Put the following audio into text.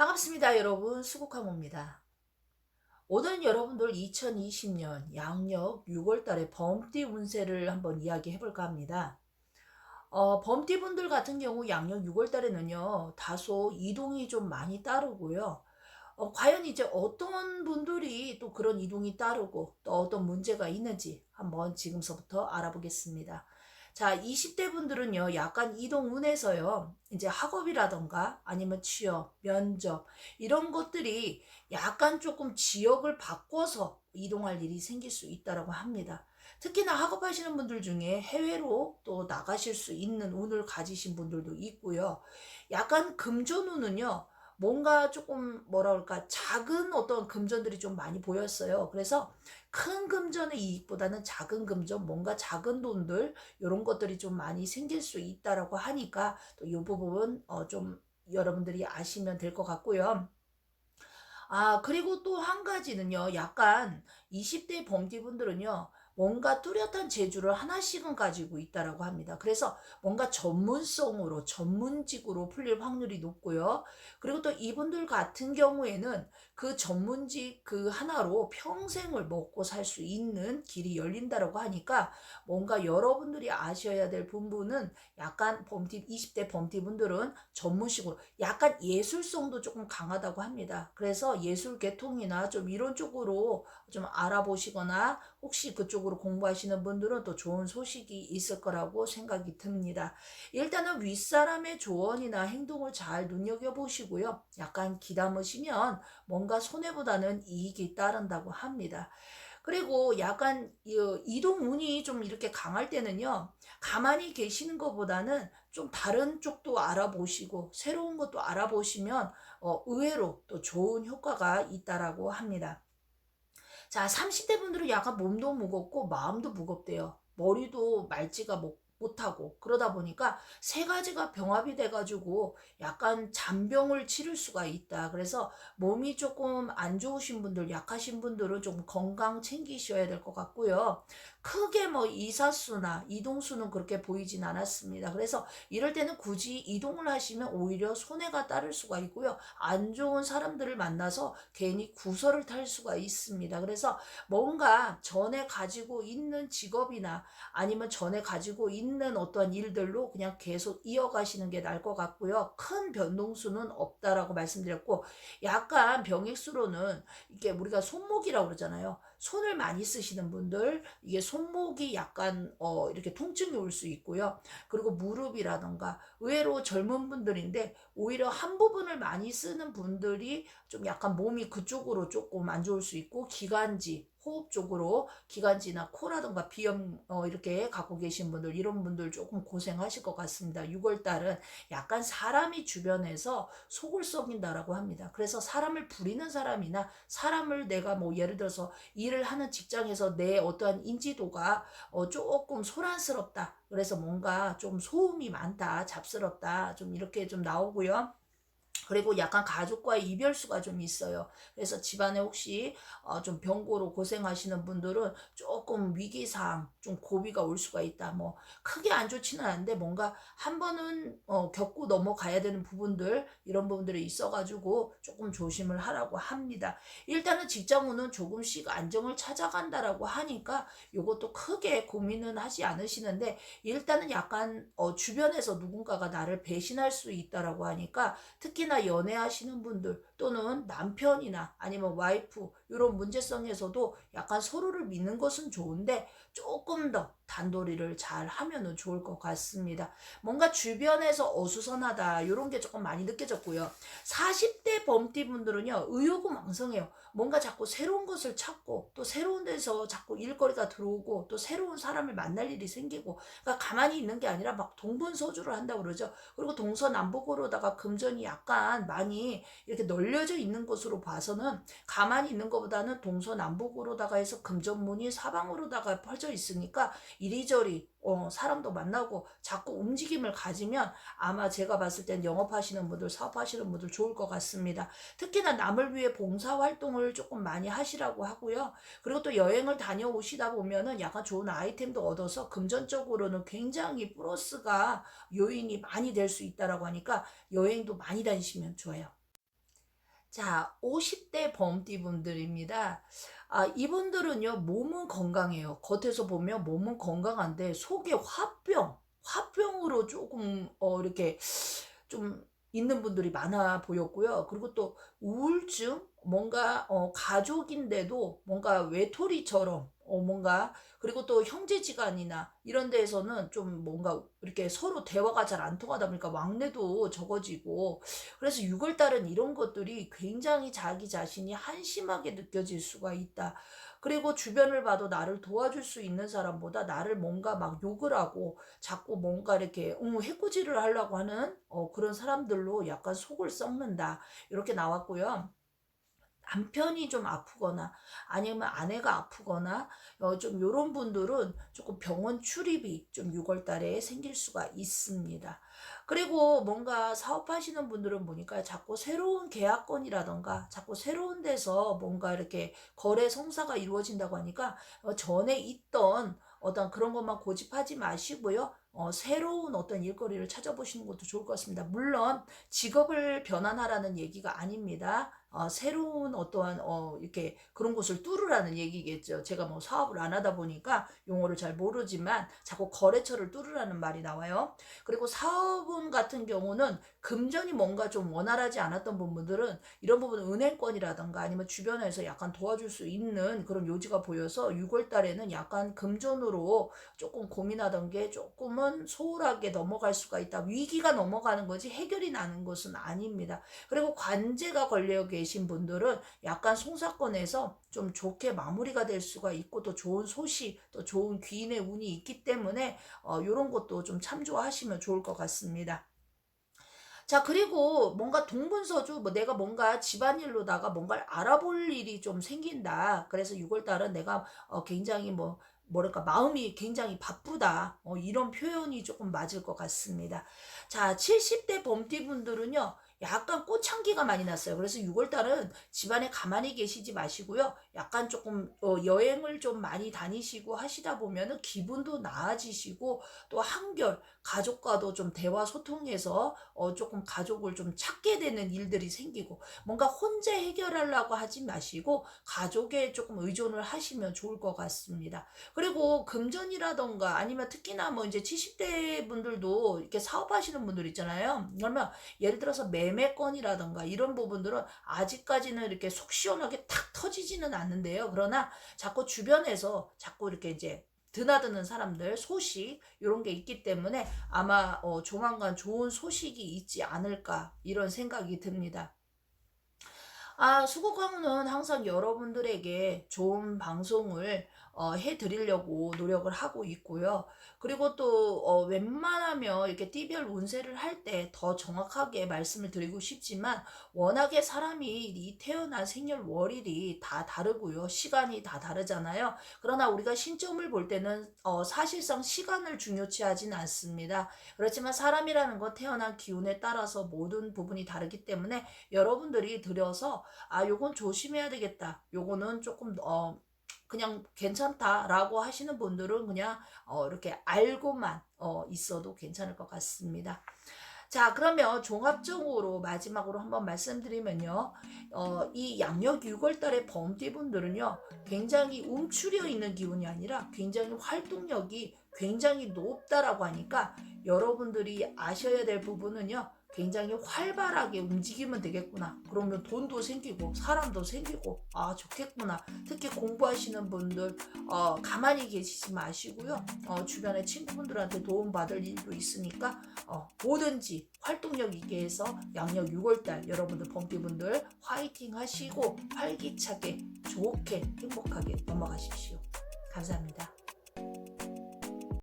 반갑습니다, 여러분. 수국하모입니다. 오늘은 여러분들 2020년 양력 6월 달에 범띠 운세를 한번 이야기해 볼까 합니다. 어, 범띠 분들 같은 경우 양력 6월 달에는요, 다소 이동이 좀 많이 따르고요. 어, 과연 이제 어떤 분들이 또 그런 이동이 따르고 또 어떤 문제가 있는지 한번 지금서부터 알아보겠습니다. 자, 20대 분들은요, 약간 이동 운에서요, 이제 학업이라던가 아니면 취업, 면접, 이런 것들이 약간 조금 지역을 바꿔서 이동할 일이 생길 수 있다라고 합니다. 특히나 학업하시는 분들 중에 해외로 또 나가실 수 있는 운을 가지신 분들도 있고요. 약간 금전운은요, 뭔가 조금 뭐라 그럴까 작은 어떤 금전들이 좀 많이 보였어요. 그래서 큰 금전의 이익보다는 작은 금전, 뭔가 작은 돈들 이런 것들이 좀 많이 생길 수 있다라고 하니까 또 이 부분 어, 좀 여러분들이 아시면 될 것 같고요. 아, 그리고 또 한 가지는요. 약간 20대 범띠분들은요. 뭔가 뚜렷한 재주를 하나씩은 가지고 있다라고 합니다. 그래서 뭔가 전문성으로 전문직으로 풀릴 확률이 높고요. 그리고 또 이분들 같은 경우에는 그 전문직 그 하나로 평생을 먹고 살 수 있는 길이 열린다라고 하니까 뭔가 여러분들이 아셔야 될 부분은 약간 범팁 20대 범팁분들은 전문식으로 약간 예술성도 조금 강하다고 합니다. 그래서 예술 계통이나 좀 이런 쪽으로 좀 알아보시거나 혹시 그쪽으로 공부하시는 분들은 또 좋은 소식이 있을 거라고 생각이 듭니다. 일단은 윗사람의 조언이나 행동을 잘 눈여겨보시고요. 약간 기다으시면 뭔가 손해보다는 이익이 따른다고 합니다. 그리고 약간 이동 운이 좀 이렇게 강할 때는요, 가만히 계시는 것보다는 좀 다른 쪽도 알아보시고, 새로운 것도 알아보시면, 어, 의외로 또 좋은 효과가 있다라고 합니다. 자, 30대 분들은 약간 몸도 무겁고 마음도 무겁대요. 머리도 말지가 못, 못하고 그러다 보니까 세 가지가 병합이 돼가지고 약간 잔병을 치를 수가 있다. 그래서 몸이 조금 안 좋으신 분들, 약하신 분들은 좀 건강 챙기셔야 될 것 같고요. 크게 뭐 이사수나 이동수는 그렇게 보이진 않았습니다. 그래서 이럴 때는 굳이 이동을 하시면 오히려 손해가 따를 수가 있고요. 안 좋은 사람들을 만나서 괜히 구설을 탈 수가 있습니다. 그래서 뭔가 전에 가지고 있는 직업이나 아니면 전에 가지고 있는 어떠한 일들로 그냥 계속 이어가시는 게 나을 것 같고요. 큰 변동수는 없다라고 말씀드렸고 약간 병액수로는 이게 우리가 손목이라고 그러잖아요. 손을 많이 쓰시는 분들 이게 손목이 약간 어 이렇게 통증이 올 수 있고요. 그리고 무릎이라던가 의외로 젊은 분들인데 오히려 한 부분을 많이 쓰는 분들이 좀 약간 몸이 그쪽으로 조금 안 좋을 수 있고 기관지 호흡 쪽으로 기관지나 코라든가 비염 어, 이렇게 갖고 계신 분들 이런 분들 조금 고생하실 것 같습니다. 6월 달은 약간 사람이 주변에서 속을 썩인다라고 합니다. 그래서 사람을 부리는 사람이나 사람을 내가 뭐 예를 들어서 일을 하는 직장에서 내 어떠한 인지도가 어, 조금 소란스럽다. 그래서 뭔가 좀 소음이 많다, 잡스럽다, 좀 이렇게 좀 나오고요. 그리고 약간 가족과의 이별수가 좀 있어요. 그래서 집안에 혹시 어 좀 병고로 고생하시는 분들은 조금 위기상 좀 고비가 올 수가 있다. 뭐 크게 안 좋지는 않은데 뭔가 한 번은 어 겪고 넘어가야 되는 부분들 이런 부분들이 있어가지고 조금 조심을 하라고 합니다. 일단은 직장운은 조금씩 안정을 찾아간다라고 하니까 이것도 크게 고민은 하지 않으시는데 일단은 약간 어 주변에서 누군가가 나를 배신할 수 있다라고 하니까 특히나 연애하시는 분들 또는 남편이나 아니면 와이프 이런 문제성에서도 약간 서로를 믿는 것은 좋은데 조금 더 단도리를 잘 하면은 좋을 것 같습니다. 뭔가 주변에서 어수선하다 이런 게 조금 많이 느껴졌고요. 40대 범띠 분들은요 의욕은 왕성해요. 뭔가 자꾸 새로운 것을 찾고 또 새로운 데서 자꾸 일거리가 들어오고 또 새로운 사람을 만날 일이 생기고 그러니까 가만히 있는 게 아니라 막 동분서주를 한다고 그러죠. 그리고 동서남북으로다가 금전이 약간 많이 이렇게 널 려져 있는 것으로 봐서는 가만히 있는 것보다는 동서남북으로다가 해서 금전문이 사방으로다가 펼쳐 있으니까 이리저리 어, 사람도 만나고 자꾸 움직임을 가지면 아마 제가 봤을 땐 영업하시는 분들, 사업하시는 분들 좋을 것 같습니다. 특히나 남을 위해 봉사활동을 조금 많이 하시라고 하고요. 그리고 또 여행을 다녀오시다 보면은 약간 좋은 아이템도 얻어서 금전적으로는 굉장히 플러스가 요인이 많이 될 수 있다라고 하니까 여행도 많이 다니시면 좋아요. 자, 50대 범띠 분들입니다. 아, 이분들은요, 몸은 건강해요. 겉에서 보면 몸은 건강한데, 속에 화병, 화병으로 조금, 어, 이렇게 좀 있는 분들이 많아 보였고요. 그리고 또 우울증, 뭔가, 어, 가족인데도 뭔가 외톨이처럼, 어, 뭔가, 그리고 또 형제지간이나 이런 데에서는 좀 뭔가 이렇게 서로 대화가 잘 안 통하다 보니까 왕래도 적어지고, 그래서 6월달은 이런 것들이 굉장히 자기 자신이 한심하게 느껴질 수가 있다. 그리고 주변을 봐도 나를 도와줄 수 있는 사람보다 나를 뭔가 막 욕을 하고 자꾸 뭔가 이렇게 음, 해코지를 하려고 하는 어, 그런 사람들로 약간 속을 썩는다. 이렇게 나왔고요. 남편이 좀 아프거나 아니면 아내가 아프거나 어, 좀 요런 분들은 조금 병원 출입이 좀 6월 달에 생길 수가 있습니다. 그리고 뭔가 사업하시는 분들은 보니까 자꾸 새로운 계약건이라던가 자꾸 새로운 데서 뭔가 이렇게 거래 성사가 이루어진다고 하니까 어, 전에 있던 어떤 그런 것만 고집하지 마시고요. 어, 새로운 어떤 일거리를 찾아보시는 것도 좋을 것 같습니다. 물론 직업을 변환하라는 얘기가 아닙니다. 어, 새로운 어떠한 어, 이렇게 그런 곳을 뚫으라는 얘기겠죠. 제가 뭐 사업을 안 하다 보니까 용어를 잘 모르지만 자꾸 거래처를 뚫으라는 말이 나와요. 그리고 사업은 같은 경우는 금전이 뭔가 좀 원활하지 않았던 부분들은 이런 부분은 은행권이라던가 아니면 주변에서 약간 도와줄 수 있는 그런 요지가 보여서 6월 달에는 약간 금전으로 조금 고민하던 게 조금은 소홀하게 넘어갈 수가 있다. 위기가 넘어가는 거지 해결이 나는 것은 아닙니다. 그리고 관제가 걸려 계신 분들은 약간 송사건에서 좀 좋게 마무리가 될 수가 있고 또 좋은 소식, 또 좋은 귀인의 운이 있기 때문에 어, 이런 것도 좀 참조하시면 좋을 것 같습니다. 자, 그리고 뭔가 동분서주, 뭐 내가 뭔가 집안일로다가 뭔가를 알아볼 일이 좀 생긴다. 그래서 6월달은 내가 어, 굉장히 뭐, 뭐랄까, 마음이 굉장히 바쁘다. 어, 이런 표현이 조금 맞을 것 같습니다. 자, 70대 범띠분들은요, 약간 꽃향기가 많이 났어요. 그래서 6월달은 집안에 가만히 계시지 마시고요. 약간 조금 어, 여행을 좀 많이 다니시고 하시다 보면은 기분도 나아지시고 또 한결 가족과도 좀 대화 소통해서 어, 조금 가족을 좀 찾게 되는 일들이 생기고 뭔가 혼자 해결하려고 하지 마시고 가족에 조금 의존을 하시면 좋을 것 같습니다. 그리고 금전이라던가 아니면 특히나 뭐 이제 70대 분들도 이렇게 사업하시는 분들 있잖아요. 그러면 예를 들어서 매 매건이라던가 이런 부분들은 아직까지는 이렇게 속 시원하게 탁 터지지는 않는데요. 그러나 자꾸 주변에서 자꾸 이렇게 이제 드나드는 사람들 소식 이런 게 있기 때문에 아마 어, 조만간 좋은 소식이 있지 않을까 이런 생각이 듭니다. 아, 수국광우는 항상 여러분들에게 좋은 방송을 어, 해드리려고 노력을 하고 있고요. 그리고 또 어, 웬만하면 이렇게 띠별 운세를 할 때 더 정확하게 말씀을 드리고 싶지만 워낙에 사람이 이 태어난 생년 월일이 다 다르고요. 시간이 다 다르잖아요. 그러나 우리가 신점을 볼 때는 어, 사실상 시간을 중요치 하진 않습니다. 그렇지만 사람이라는 건 태어난 기운에 따라서 모든 부분이 다르기 때문에 여러분들이 들여서 아 요건 조심해야 되겠다. 요거는 조금 어 그냥 괜찮다라고 하시는 분들은 그냥 어, 이렇게 알고만 어, 있어도 괜찮을 것 같습니다. 자, 그러면 종합적으로 마지막으로 한번 말씀드리면요. 어, 이 양력 6월달의 범띠분들은요, 굉장히 움츠려 있는 기운이 아니라 굉장히 활동력이 굉장히 높다라고 하니까 여러분들이 아셔야 될 부분은요, 굉장히 활발하게 움직이면 되겠구나. 그러면 돈도 생기고 사람도 생기고 아 좋겠구나. 특히 공부하시는 분들 어, 가만히 계시지 마시고요. 어, 주변에 친구분들한테 도움 받을 일도 있으니까 어, 뭐든지 활동력 있게 해서 양력 6월달 여러분들 범띠분들 화이팅 하시고 활기차게 좋게 행복하게 넘어가십시오. 감사합니다.